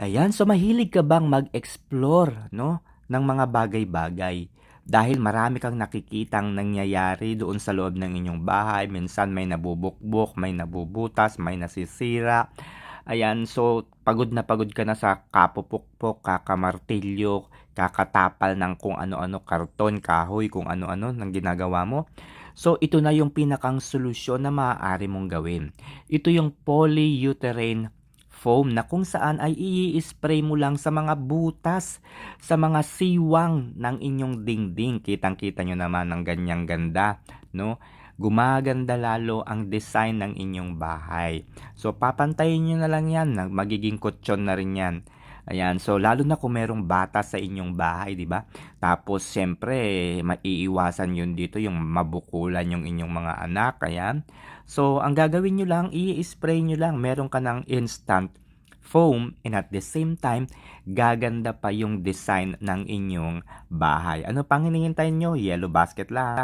Ayan, so mahilig ka bang mag-explore, no, ng mga bagay-bagay? Dahil marami kang nakikitang nangyayari doon sa loob ng inyong bahay. Minsan may nabubukbok, may nabubutas, may nasisira. Ayan, so pagod na pagod ka na sa kapupukpok, kakamartilyo, kakatapal ng kung ano-ano, karton, kahoy, kung ano-ano ng ginagawa mo. So ito na yung pinakang solusyon na maaari mong gawin. Ito yung polyurethane foam na kung saan ay i-spray mo lang sa mga butas, sa mga siwang ng inyong dingding. Kitang-kita nyo naman ang ganyang ganda, no? Gumaganda lalo ang design ng inyong bahay. So, papantayin nyo na lang yan. Magiging kutsyon na rin yan. Ayan, so lalo na kung merong bata sa inyong bahay, di ba? Tapos, syempre, maiiwasan yun dito, yung mabukulan yung inyong mga anak, ayan. So, ang gagawin nyo lang, i-spray nyo lang. Meron ka ng instant foam and at the same time, gaganda pa yung design ng inyong bahay. Ano pang hinihintay nyo? Yellow basket lang.